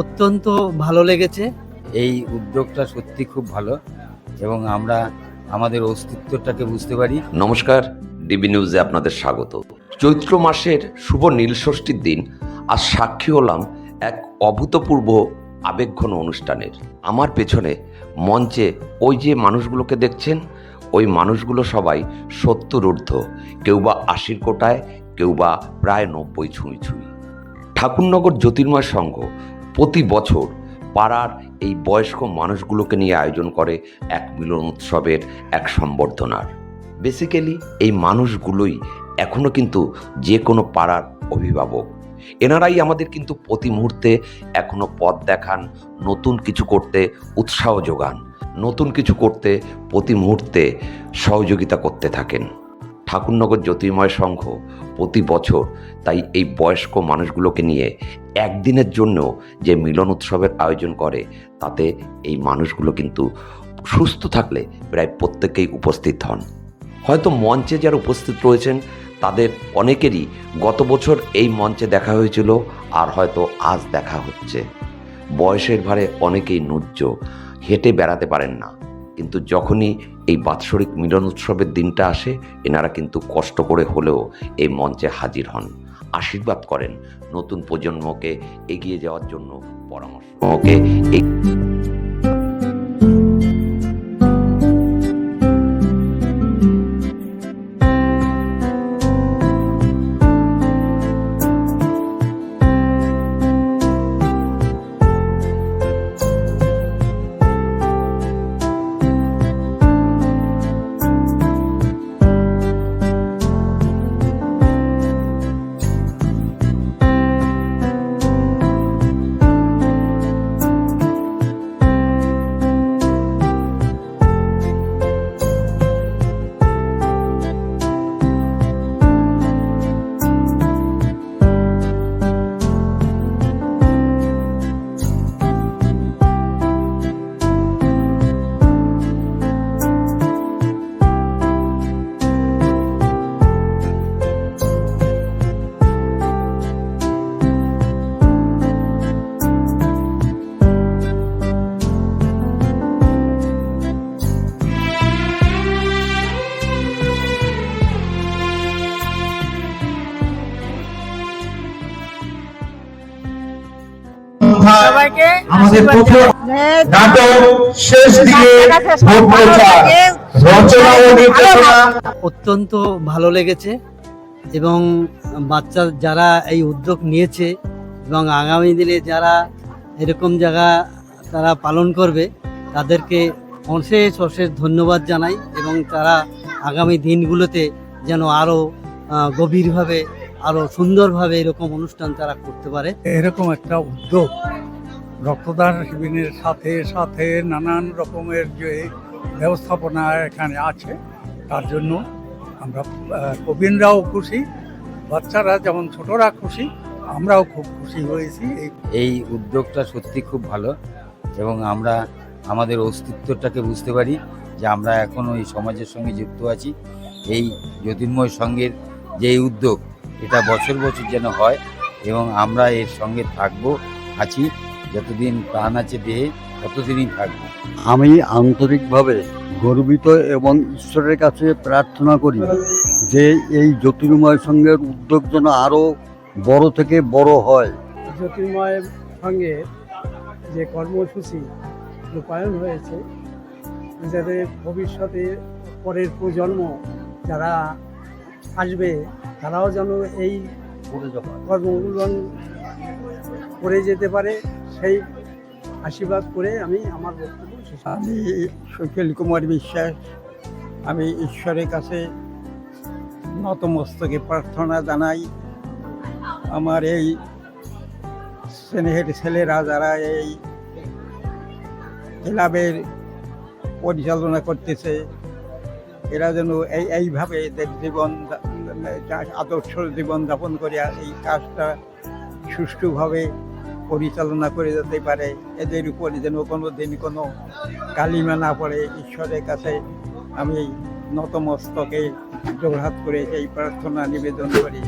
অত্যন্ত ভালো লেগেছে। এই উদ্যোগটা সত্যি খুব ভালো এবং আমরা আমাদের অস্তিত্বটাকে বুঝতে পারি। নমস্কার ডিবি নিউজে আপনাদের স্বাগত। চৈত্র মাসের শুভ নীলষষ্ঠীর দিন আজ সাক্ষী হলাম এক অভূতপূর্ব আবেগঘন অনুষ্ঠানের। আমার পেছনে মঞ্চে ওই যে মানুষগুলোকে দেখছেন ওই মানুষগুলো সবাই সত্তর ঊর্ধ্ব কেউ বা আশির কোটায় কেউ বা প্রায় নব্বই ছুঁই ছুঁই। ঠাকুরনগর জ্যোতির্ময় সংঘ প্রতি বছর পাড়ার এই বয়স্ক মানুষগুলোকে নিয়ে আয়োজন করে এক মিলন উৎসবের এক সম্বর্ধনার। বেসিক্যালি এই মানুষগুলোই এখনও কিন্তু যে কোনো পাড়ার অভিভাবক। এনারাই আমাদের কিন্তু প্রতি মুহূর্তে এখনও পথ দেখান, নতুন কিছু করতে উৎসাহ যোগান, নতুন কিছু করতে প্রতি মুহূর্তে সহযোগিতা করতে থাকেন। ঠাকুরনগর জ্যোতির্ময় সংঘ প্রতি বছর তাই এই বয়স্ক মানুষগুলোকে নিয়ে একদিনের জন্য যে মিলন উৎসবের আয়োজন করে, তাতে এই মানুষগুলো কিন্তু সুস্থ থাকলে প্রায় প্রত্যেকেই উপস্থিত হন। হয়তো মঞ্চে যারা উপস্থিত রয়েছেন, তাদের অনেকেরই গত বছর এই মঞ্চে দেখা হয়েছিল আর হয়তো আজ দেখা হচ্ছে। বয়সের ভারে অনেকেই নুজ্জ হেঁটে বেড়াতে পারেন না। কিন্তু যখনই এই বাৎসরিক মিলন উৎসবের দিনটা আসে, এনারা কিন্তু কষ্ট করে হলেও এই মঞ্চে হাজির হন। আশীর্বাদ করেন নতুন প্রজন্মকে এগিয়ে যাওয়ার জন্য পরামর্শ। ওকে সবাইকে আমাদের প্রথম নাটক শেষ দিকে রচনা ও নির্দেশনা। অত্যন্ত ভালো লেগেছে এবং বাচ্চা যারা এই উদ্যোগ নিয়েছে এবং আগামী দিনে যারা এরকম জায়গা তারা পালন করবে তাদেরকে অশেষ অশেষ ধন্যবাদ জানাই এবং তারা আগামী দিনগুলোতে যেন আরও গভীরভাবে আরও সুন্দরভাবে এরকম অনুষ্ঠান তারা করতে পারে। এরকম একটা উদ্যোগ রক্তদান শিবিরের সাথে সাথে নানান রকমের যে ব্যবস্থাপনা এখানে আছে, তার জন্য আমরা প্রবীণরাও খুশি, বাচ্চারা যেমন ছোটরা খুশি, আমরাও খুব খুশি হয়েছি। এই উদ্যোগটা সত্যি খুব ভালো এবং আমরা আমাদের অস্তিত্বটাকে বুঝতে পারি যে আমরা এখনও এই সমাজের সঙ্গে যুক্ত আছি। এই জ্যোতির্ময় সংঘের যে উদ্যোগ, এটা বছর বছর যেন হয় এবং আমরা এর সঙ্গে থাকব, আছি। যতদিন প্রাণ আছে দেহে ততদিনই থাকব। আমি আন্তরিকভাবে গর্বিত এবং ঈশ্বরের কাছে প্রার্থনা করি যে এই জ্যোতির্ময় সংঘের উদ্যোগ যেন আরও বড় থেকে বড় হয়। জ্যোতির্ময় সঙ্গে যে কর্মসূচি রূপায়ণ হয়েছে যাতে ভবিষ্যতে পরের প্রজন্ম যারা আসবে তারাও যেন এই কর্মগুলো করে যেতে পারে। সেই আশীর্বাদ করে আমি আমার বক্তব্য আমি শৈখিল কুমার বিশ্বাস, আমি ঈশ্বরের কাছে নতমস্তকে প্রার্থনা জানাই। আমার এই স্নেহের ছেলেরা যারা এই ক্লাবের পরিচালনা করতেছে, এরা যেন এই এইভাবে এদের জীবন আদর্শ জীবন যাপন করে এই কাজটা সুষ্ঠুভাবে পরিচালনা করে যেতে পারে। এদের উপরে যেন কোনো দিন কোনো কালিমা না পড়ে, ঈশ্বরের কাছে আমি নতমস্তকে জোরহাত করে এই প্রার্থনা নিবেদন করি।